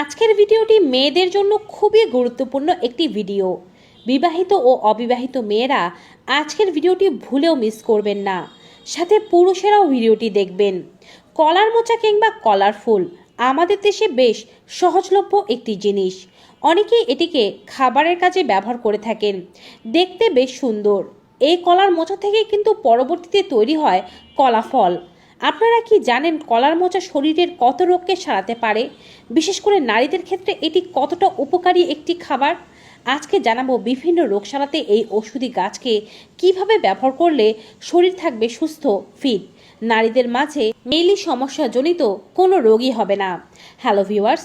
আজকের ভিডিওটি মেয়েদের জন্য খুবই গুরুত্বপূর্ণ একটি ভিডিও। বিবাহিত ও অবিবাহিত মেয়েরা আজকের ভিডিওটি ভুলেও মিস করবেন না। সাথে পুরুষেরাও ভিডিওটি দেখবেন। কলার মোচা কিংবা কলার ফুল আমাদের দেশে বেশ সহজলভ্য একটি জিনিস। অনেকেই এটিকে খাবারের কাজে ব্যবহার করে থাকেন। দেখতে বেশ সুন্দর। এই কলার মোচা থেকে কিন্তু পরবর্তীতে তৈরি হয় কলা ফল। আপনারা কি জানেন কলার মোচা শরীরের কত রোগকে সারাতে পারে? বিশেষ করে নারীদের ক্ষেত্রে এটি কতটা উপকারী একটি খাবার? আজকে জানাব বিভিন্ন রোগ সারাতে এই ওষুধি গাছকে কীভাবে ব্যবহার করলে শরীর থাকবে সুস্থ ফিট নারীদের মাঝে মেইলি সমস্যাজনিত কোনো রোগই হবে না। Hello viewers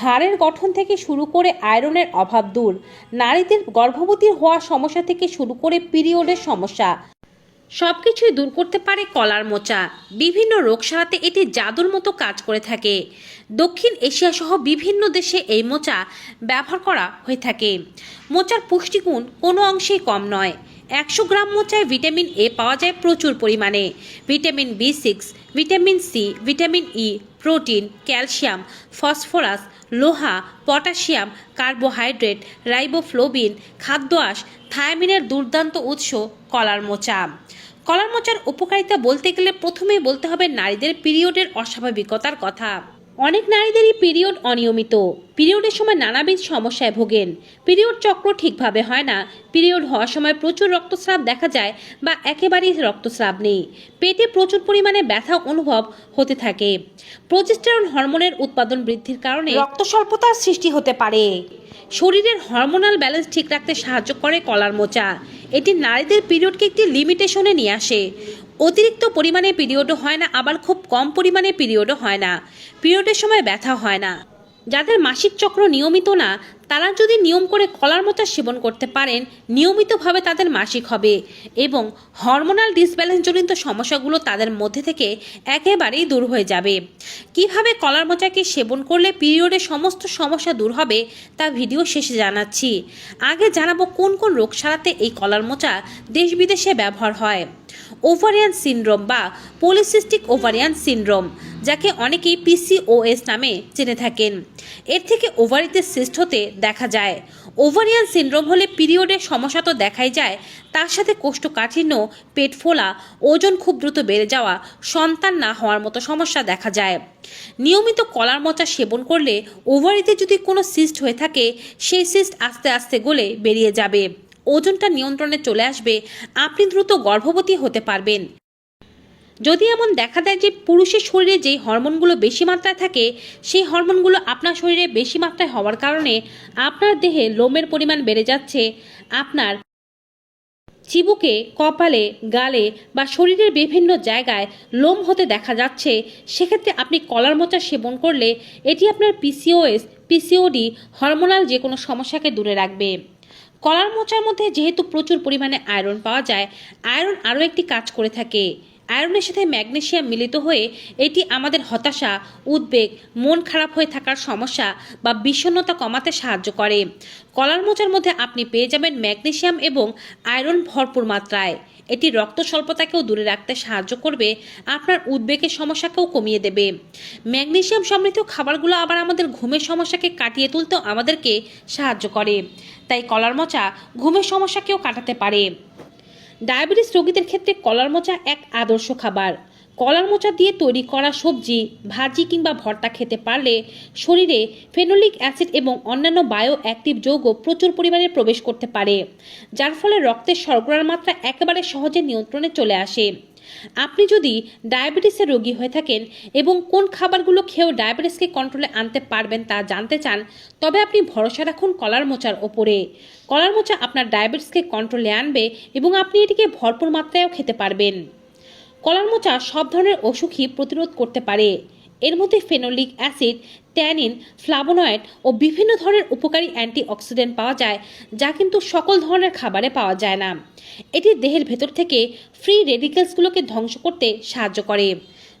হাড়ের গঠন থেকে শুরু করে আয়রনের অভাব দূর। নারীদের গর্ভবতী হওয়ার সমস্যা থেকে শুরু করে পিরিয়ডের সমস্যা। সব কিছুই দূর করতে পারে কলার মোচা। বিভিন্ন রোগ সারাতে এটি জাদুর মতো কাজ করে থাকে। দক্ষিণ এশিয়া সহ বিভিন্ন দেশে এই মোচা ব্যবহার করা হয়ে থাকে। মোচার পুষ্টিগুণ কোনো অংশেই কম নয়। একশো গ্রাম মোচায় ভিটামিন এ পাওয়া যায় প্রচুর পরিমাণে। Vitamin B six, vitamin C, vitamin E, protein, calcium, phosphorus, লোহা, পটাশিয়াম, কার্বোহাইড্রেট, রাইবোফ্লোবিন, খাদ্য আঁশ, থায়ামিনের দুর্দান্ত উৎস কলার মোচা। কলার মোচার উপকারিতা বলতে গেলে প্রথমেই বলতে হবে নারীদের পিরিয়ডের অস্বাভাবিকতার কথা। অনেক নারীদেরই পিরিয়ড অনিয়মিত। পিরিয়ডের সময় নানাবিধ সমস্যায় ভোগেন। পিরিয়ড চক্র ঠিকভাবে হয় না। পিরিয়ড হওয়ার সময় প্রচুর রক্তস্রাব দেখা যায় বা একেবারেই রক্তস্রাব নেই। পেটে প্রচুর পরিমাণে ব্যথা অনুভব হতে থাকে। প্রজেস্টেরন হরমোনের উৎপাদন বৃদ্ধির কারণে রক্ত স্বল্পতার সৃষ্টি হতে পারে। শরীরের হরমোনাল ব্যালেন্স ঠিক রাখতে সাহায্য করে কলার মোচা। এটি নারীদের পিরিয়ডকে একটি লিমিটেশনে নিয়ে আসে। অতিরিক্ত পরিমাণে পিরিয়ডও হয় না, আবার খুব কম পরিমাণে পিরিয়ডও হয় না। পিরিয়ডের সময় ব্যথা হয় না। যাদের মাসিক চক্র নিয়মিত না, তারা যদি নিয়ম করে কলার মোচা সেবন করতে পারেন, নিয়মিতভাবে তাদের মাসিক হবে এবং হরমোনাল ডিসব্যালেন্সজনিত সমস্যাগুলো তাদের মধ্যে থেকে একেবারেই দূর হয়ে যাবে। কীভাবে কলার মোচাকে সেবন করলে পিরিয়ডের সমস্ত সমস্যা দূর হবে, তা ভিডিও শেষে জানাচ্ছি। আগে জানাব কোন কোন রোগ সারাতে এই কলার মোচা দেশ বিদেশে ব্যবহার হয়। ওভারিয়ান সিনড্রোম বা পলিসিস্টিক ওভারিয়ান সিনড্রোম, যাকে অনেকেই পিসিওএস নামে জেনে থাকেন। এর থেকে ওভারিতে সিস্ট হতে দেখা যায়। ওভারিয়ান সিনড্রোম হলে পিরিয়ডের সমস্যা তো দেখাই যায়, তার সাথে কোষ্ঠকাঠিন্য, পেট ফোলা, ওজন খুব দ্রুত বেড়ে যাওয়া, সন্তান না হওয়ার মতো সমস্যা দেখা যায়। নিয়মিত কলার মচা সেবন করলে ওভারিতে যদি কোনো সিস্ট হয়ে থাকে, সেই সিস্ট আস্তে আস্তে গলে বেরিয়ে যাবে। ওজনটা নিয়ন্ত্রণে চলে আসবে, আপনি দ্রুত গর্ভবতী হতে পারবেন। যদি এমন দেখা দেয় যে পুরুষের শরীরে যেই হরমোনগুলো বেশি মাত্রায় থাকে, সেই হরমোনগুলো আপনার শরীরে বেশি মাত্রায় হওয়ার কারণে আপনার দেহে লোমের পরিমাণ বেড়ে যাচ্ছে। আপনার চিবুকে, কপালে, গালে বা শরীরের বিভিন্ন জায়গায় লোম হতে দেখা যাচ্ছে। সেক্ষেত্রে আপনি কলার মোচা সেবন করলে এটি আপনার পিসিওএস পিসিওডি হরমোনাল যে কোনো সমস্যাকে দূরে রাখবে। কলার মোচার মধ্যে যেহেতু প্রচুর পরিমাণে আয়রন পাওয়া যায়, আয়রন আরও একটি কাজ করে থাকে। আয়রনের সাথে ম্যাগনেশিয়াম মিলিত হয়ে এটি আমাদের হতাশা, উদ্বেগ, মন খারাপ হয়ে থাকার সমস্যা বা বিষণ্ণতা কমাতে সাহায্য করে। কলার মোচার মধ্যে আপনি পেয়ে যাবেন ম্যাগনেশিয়াম এবং আয়রন ভরপুর মাত্রায়। এটি রক্ত স্বল্পতাকেও দূরে রাখতে সাহায্য করবে, আপনার উদ্বেগের সমস্যাকেও কমিয়ে দেবে। ম্যাগনেশিয়াম সমৃদ্ধ খাবারগুলো আবার আমাদের ঘুমের সমস্যাকে কাটিয়ে তুলতেও আমাদেরকে সাহায্য করে। তাই কলার মোচা ঘুমের সমস্যাকেও কাটাতে পারে। ডায়াবেটিস রোগীদের ক্ষেত্রে কলার মোচা এক আদর্শ খাবার। কলার মোচা দিয়ে তৈরি করা সবজি, ভাজি কিংবা ভর্তা খেতে পারলে শরীরে ফেনোলিক অ্যাসিড এবং অন্যান্য বায়ো অ্যাক্টিভ যৌগ প্রচুর পরিমাণে প্রবেশ করতে পারে, যার ফলে রক্তের শর্করার মাত্রা একেবারে সহজে নিয়ন্ত্রণে চলে আসে। আপনি যদি ডায়াবেটিসের রোগী হয়ে থাকেন এবং কোন খাবারগুলো খেয়েও ডায়াবেটিসকে কন্ট্রোলে আনতে পারবেন তা জানতে চান, তবে আপনি ভরসা রাখুন কলার মোচার ওপরে। কলার মোচা আপনার ডায়াবেটিসকে কন্ট্রোলে আনবে এবং আপনি এটিকে ভরপুর মাত্রায়ও খেতে পারবেন। কলার মোচা সব ধরনের অসুখই প্রতিরোধ করতে পারে। এর মধ্যে ফেনোলিক অ্যাসিড, ট্যানিন, ফ্লাভোনয়েড ও বিভিন্ন ধরনের উপকারী অ্যান্টিঅক্সিডেন্ট পাওয়া যায়, যা কিন্তু সকল ধরনের খাবারে পাওয়া যায় না। এটি দেহের ভেতর থেকে ফ্রি রেডিকেলসগুলোকে ধ্বংস করতে সাহায্য করে।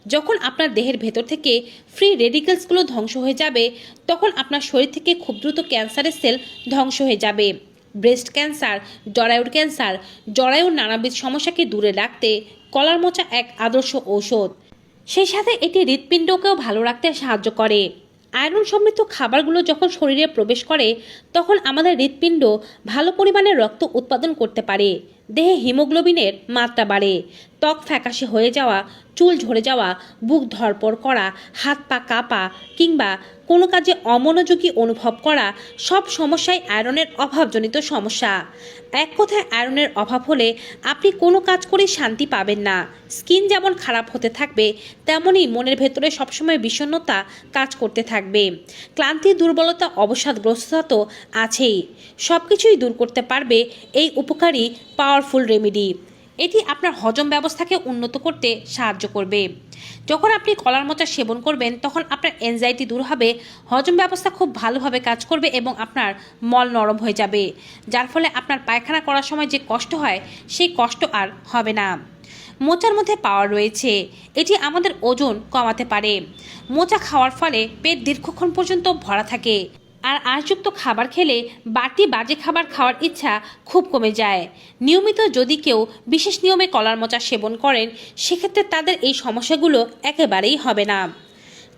যখন আপনার দেহের ভেতর থেকে ফ্রি রেডিকেলসগুলো ধ্বংস হয়ে যাবে, তখন আপনার শরীর থেকে খুব দ্রুত ক্যান্সারের সেল ধ্বংস হয়ে যাবে। ব্রেস্ট ক্যান্সার জরায়ুর ক্যান্সার জরায়ুর নানাবিধ সমস্যাকে দূরে রাখতে কলার মোচা এক আদর্শ ঔষধ। সেই সাথে এটি হৃৎপিণ্ডকেও ভালো রাখতে সাহায্য করে। আয়রন সমৃদ্ধ খাবারগুলো যখন শরীরে প্রবেশ করে, তখন আমাদের হৃৎপিণ্ড ভালো পরিমাণে রক্ত উৎপাদন করতে পারে। দেহে হিমোগ্লোবিনের মাত্রা বাড়ে। ত্বক ফ্যাকাশে হয়ে যাওয়া, চুল ঝরে যাওয়া, বুক ধরপড় করা, হাত পা কাঁপা কিংবা কোনো কাজে অমনোযোগী অনুভব করা সব সমস্যাই আয়রনের অভাবজনিত সমস্যা। এক কথায় আয়রনের অভাব হলে আপনি কোনো কাজ করেই শান্তি পাবেন না। স্কিন যেমন খারাপ হতে থাকবে তেমনই মনের ভেতরে সবসময় বিষণ্ণতা কাজ করতে থাকবে। ক্লান্তি, দুর্বলতা, অবসাদগ্রস্ততা তো আছেই। সব কিছুই দূর করতে পারবে এই উপকারী পাওয়ারফুল রেমেডি। এটি আপনার হজম ব্যবস্থাকে উন্নত করতে সাহায্য করবে। যখন আপনি কলার মোচা সেবন করবেন, তখন আপনার এনজাইটি দূর হবে, হজম ব্যবস্থা খুব ভালোভাবে কাজ করবে এবং আপনার মল নরম হয়ে যাবে, যার ফলে আপনার পায়খানা করার সময় যে কষ্ট হয়, সেই কষ্ট আর হবে না। মোচার মধ্যে পাওয়ার রয়েছে। এটি আমাদের ওজন কমাতে পারে। মোচা খাওয়ার ফলে পেট দীর্ঘক্ষণ পর্যন্ত ভরা থাকে। আর আঁশযুক্ত খাবার খেলে বাড়তি বাজে খাবার খাওয়ার ইচ্ছা খুব কমে যায়। নিয়মিত যদি কেউ বিশেষ নিয়মে কলার মোচা সেবন করেন, সেক্ষেত্রে তাদের এই সমস্যাগুলো একেবারেই হবে না।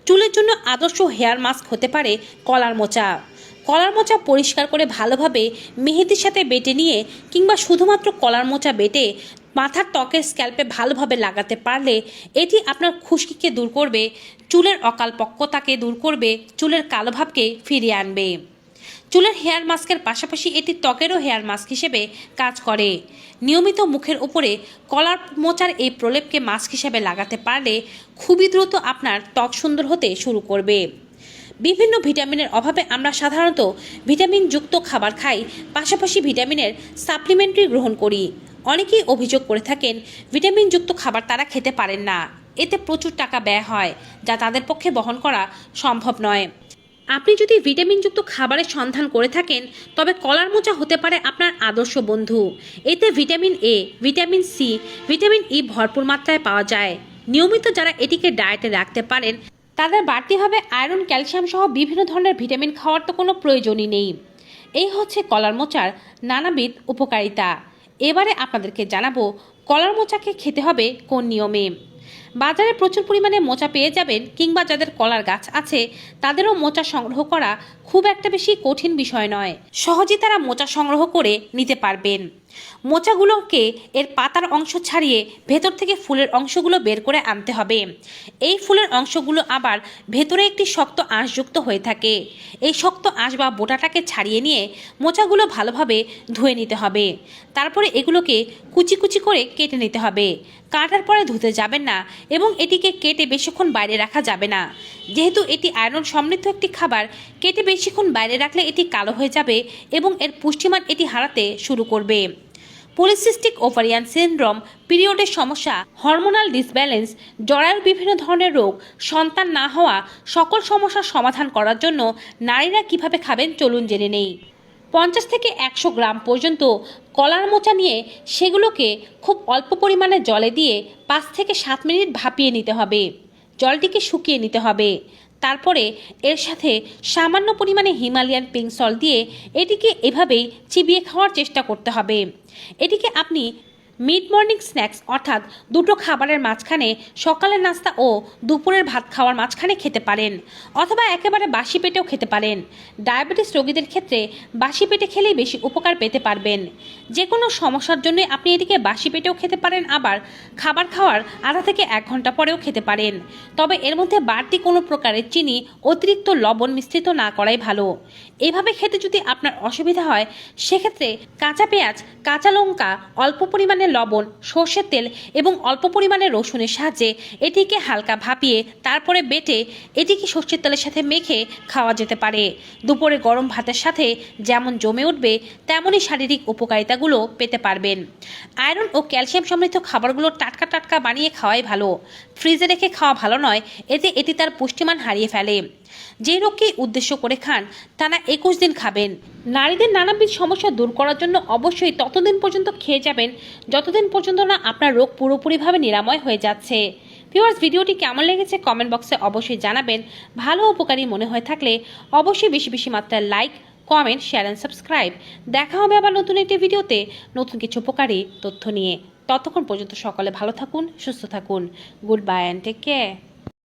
চুলের জন্য আদর্শ হেয়ার মাস্ক হতে পারে কলার মোচা। কলার মোচা পরিষ্কার করে ভালোভাবে মেহেদির সাথে বেটে নিয়ে কিংবা শুধুমাত্র কলার মোচা বেটে মাথার ত্বকের স্ক্যাল্পে ভালোভাবে লাগাতে পারলে এটি আপনার খুশকিকে দূর করবে, চুলের অকাল পক্কতাকে দূর করবে, চুলের কালো ভাবকে ফিরিয়ে আনবে। চুলের হেয়ার মাস্কের পাশাপাশি এটি ত্বকেরও হেয়ার মাস্ক হিসেবে কাজ করে। নিয়মিত মুখের উপরে কলার মোচার এই প্রলেপকে মাস্ক হিসেবে লাগাতে পারলে খুবই দ্রুত আপনার ত্বক সুন্দর হতে শুরু করবে। বিভিন্ন ভিটামিনের অভাবে আমরা সাধারণত ভিটামিনযুক্ত খাবার খাই, পাশাপাশি ভিটামিনের সাপ্লিমেন্টারি গ্রহণ করি। অনেকেই অভিযোগ করে থাকেন, ভিটামিনযুক্ত খাবার তারা খেতে পারেন না। এতে প্রচুর টাকা ব্যয় হয়, যা তাদের পক্ষে বহন করা সম্ভব নয়। আপনি যদি ভিটামিনযুক্ত খাবারের সন্ধান করে থাকেন, তবে কলার মোচা হতে পারে আপনার আদর্শ বন্ধু। এতে vitamin A vitamin C vitamin E ভরপুর মাত্রায় পাওয়া যায়। নিয়মিত যারা এটিকে ডায়েটে রাখতে পারেন, তাদের বাড়তিভাবে আয়রন, ক্যালসিয়াম সহ বিভিন্ন ধরনের ভিটামিন খাওয়ার তো কোনো প্রয়োজনই নেই। এই হচ্ছে কলার মোচার নানাবিধ উপকারিতা। এবারে আপনাদেরকে জানাব, কলার মোচাকে খেতে হবে কোন নিয়মে? বাজারে প্রচুর পরিমাণে মোচা পেয়ে যাবেন কিংবা যাদের কলার গাছ আছে, তাদেরও মোচা সংগ্রহ করা খুব একটা বেশি কঠিন বিষয় নয়। সহজেই তারা মোচা সংগ্রহ করে নিতে পারবেন। মোচাগুলোকে এর পাতার অংশ ছাড়িয়ে ভেতর থেকে ফুলের অংশগুলো বের করে আনতে হবে। এই ফুলের অংশগুলো আবার ভেতরে একটি শক্ত আঁশযুক্ত হয়ে থাকে। এই শক্ত আঁশ বা বোটাটাকে ছাড়িয়ে নিয়ে মোচাগুলো ভালোভাবে ধুয়ে নিতে হবে। তারপরে এগুলোকে কুচি কুচি করে কেটে নিতে হবে। কাটার পরে ধুতে যাবেন না এবং এটিকে কেটে বেশিক্ষণ বাইরে রাখা যাবে না। যেহেতু এটি আয়রন সমৃদ্ধ একটি খাবার, কেটে বেশিক্ষণ বাইরে রাখলে এটি কালো হয়ে যাবে এবং এর পুষ্টিমান এটি হারাতে শুরু করবে। পলিসিস্টিক ওভারিয়ান সিনড্রোম পিরিয়ডের সমস্যা হরমোনাল ডিসব্যালেন্স জরায়ুর বিভিন্ন ধরনের রোগ, সন্তান না হওয়া, সকল সমস্যার সমাধান করার জন্য নারীরা কীভাবে খাবেন চলুন জেনে নেই। পঞ্চাশ থেকে একশো গ্রাম পর্যন্ত কলার মোচা নিয়ে সেগুলোকে খুব অল্প পরিমাণে জলে দিয়ে পাঁচ থেকে সাত মিনিট ভাপিয়ে নিতে হবে। জলটিকে শুকিয়ে নিতে হবে। তারপরে এর সাথে সামান্য পরিমাণে হিমালয়ান পিঙ্ক সল দিয়ে এটিকে এভাবেই চিবিয়ে খাওয়ার চেষ্টা করতে হবে। এটিকে আপনি মিড মর্নিং স্ন্যাক্স অর্থাৎ দুটো খাবারের মাঝখানে সকালের নাস্তা ও দুপুরের ভাত খাওয়ার মাঝখানে খেতে পারেন অথবা একেবারে বাসি পেটেও খেতে পারেন। ডায়াবেটিস রোগীদের ক্ষেত্রে বাসি পেটে খেলেই বেশি উপকার পেতে পারবেন। যে কোনো সমস্যার জন্য আপনি এটিকে বাসি পেটেও খেতে পারেন, আবার খাবার খাওয়ার আধা থেকে এক ঘণ্টা পরেও খেতে পারেন। তবে এর মধ্যে বাড়তি কোনো প্রকারের চিনি, অতিরিক্ত লবণ মিশ্রিত না করাই ভালো। এভাবে খেতে যদি আপনার অসুবিধা হয়, সেক্ষেত্রে কাঁচা পেঁয়াজ, কাঁচা লঙ্কা অল্প পরিমাণে লবণ, সর্ষের তেল এবং অল্প পরিমাণে রসুনের সাহায্যে এটিকে হালকা ভাপিয়ে তারপরে বেটে এটিকে সর্ষের তেলের সাথে মেখে খাওয়া যেতে পারে। দুপুরে গরম ভাতের সাথে যেমন জমে উঠবে, তেমনই শারীরিক উপকারিতাগুলো পেতে পারবেন। আয়রন ও ক্যালসিয়াম সমৃদ্ধ খাবারগুলো টাটকা টাটকা বানিয়ে খাওয়াই ভালো। ফ্রিজে রেখে খাওয়া ভালো নয়, এতে এটি তার পুষ্টিমান হারিয়ে ফেলে। যে রোগকে উদ্দেশ্য করে খান তারা একুশ দিন খাবেন। নারীদের নানাবিধ সমস্যা দূর করার জন্য অবশ্যই ততদিন পর্যন্ত খেয়ে যাবেন, যতদিন পর্যন্ত না আপনার রোগ পুরোপুরিভাবে নিরাময় হয়ে যাচ্ছে। ভিউয়ার্স, ভিডিওটি কেমন লেগেছে কমেন্ট বক্সে অবশ্যই জানাবেন। ভালো উপকারী মনে হয়ে থাকলে অবশ্যই বেশি বেশি মাত্রায় like, comment, share and subscribe. দেখা হবে আবার নতুন একটি ভিডিওতে নতুন কিছু উপকারী তথ্য নিয়ে। ততক্ষণ পর্যন্ত সকলে ভালো থাকুন, সুস্থ থাকুন। Goodbye and take care.